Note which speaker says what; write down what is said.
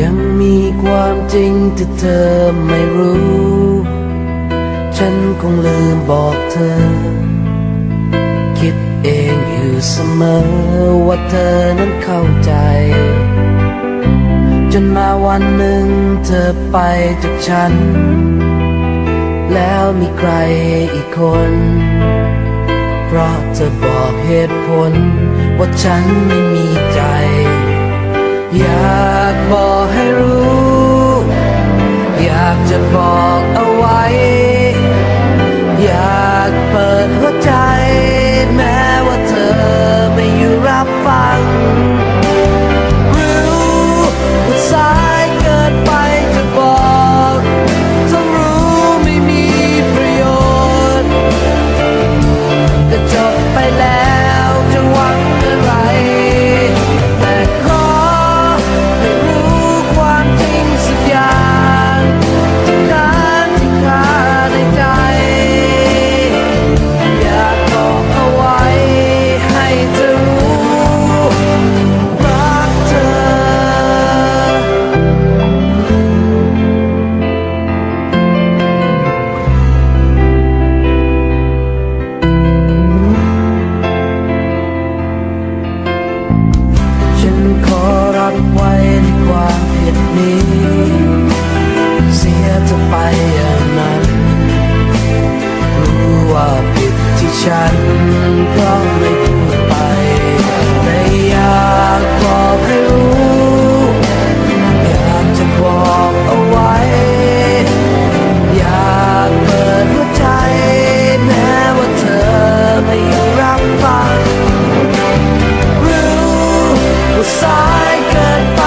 Speaker 1: ยังมีความจริงที่เธอไม่รู้ ฉันคงลืมบอกเธอ คิดเองอยู่เสมอว่าเธอนั้นเข้าใจ จนมาวันหนึ่งเธอไปจากฉัน แล้วมีใครอีกคน เพราะเธอบอกเหตุผล ว่าฉันไม่มีใจ อยากบอกให้รู้ อยากจะบอกเอา เสียเธอไปอย่างนั้น รู้ว่าผิดที่ฉันเพราะไม่พูดไปแต่อยากบอกให้รู้อยากจะบอกเอาไว้ อยากเปิดหัวใจ แม้ว่าเธอไม่อยู่รับฟังรู้ว่าสายเกิน